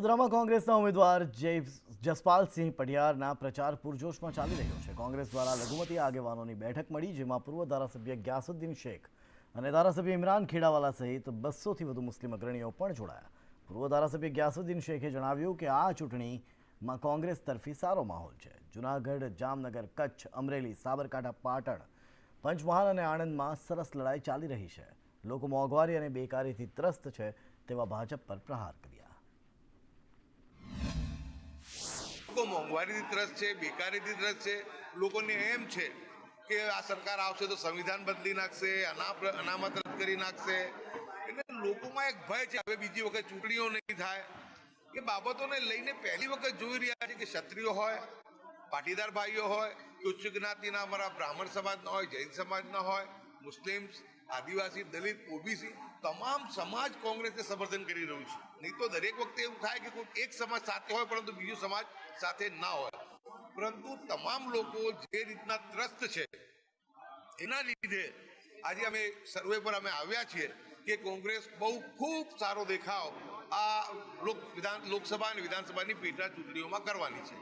વડોદરામાં કોંગ્રેસના ઉમેદવાર જય જસપાલસિંહ પઢિયારના પ્રચાર પૂરજોશમાં ચાલી રહ્યો છે. કોંગ્રેસ દ્વારા લઘુમતી આગેવાનોની બેઠક મળી, જેમાં પૂર્વ ધારાસભ્ય ગ્યાસુદ્દીન શેખ અને ધારાસભ્ય ઇમરાન ખેડાવાલા સહિત બસોથી વધુ મુસ્લિમ અગ્રણીઓ પણ જોડાયા. પૂર્વ ધારાસભ્ય ગ્યાસુદ્દીન શેખે જણાવ્યું કે આ ચૂંટણીમાં કોંગ્રેસ તરફી સારો માહોલ છે. જૂનાગઢ, જામનગર, કચ્છ, અમરેલી, સાબરકાંઠા, પાટણ, પંચમહાલ અને આણંદમાં સરસ લડાઈ ચાલી રહી છે. લોકો મોંઘવારી અને બેકારીથી ત્રસ્ત છે તેવા ભાજપ પર પ્રહાર કર્યા. મોંઘવારીથી ત્રસ્ત છે બેકારીથી ત્રસ્ત છે. લોકોને એમ છે કે આ સરકાર આવશે તો સંવિધાન બદલી નાખશે અના અનામત રદ કરી નાખશે. એટલે લોકોમાં એક ભય છે, હવે બીજી વખત ચૂંટણીઓ નહીં થાય. એ બાબતોને લઈને પહેલી વખત જોઈ રહ્યા છે કે ક્ષત્રિયો હોય, પાટીદાર ભાઈઓ હોય ઉચ્ચ જ્ઞાતિના અમારા બ્રાહ્મણ સમાજના હોય, જૈન સમાજના હોય મુસ્લિમ આદિવાસી, દલિત, ઓબીસી તમામ સમાજ કોંગ્રેસને સમર્થન કરી રહ્યું છે. નહીં તો દરેક વખતે એવું થાય કે કોઈ એક સમાજ સાથે હોય પરંતુ બીજો સમાજ સાથે ના હોય. પરંતુ તમામ લોકો જે રીતના ત્રસ્ત છે, એના લીધે આજે અમે સર્વે પર અમે આવ્યા છીએ કે કોંગ્રેસ બહુ ખૂબ સારો દેખાવ આ લોક વિધાન લોકસભા અને વિધાનસભાની પેટા ચૂંટણીઓમાં કરવાની છે.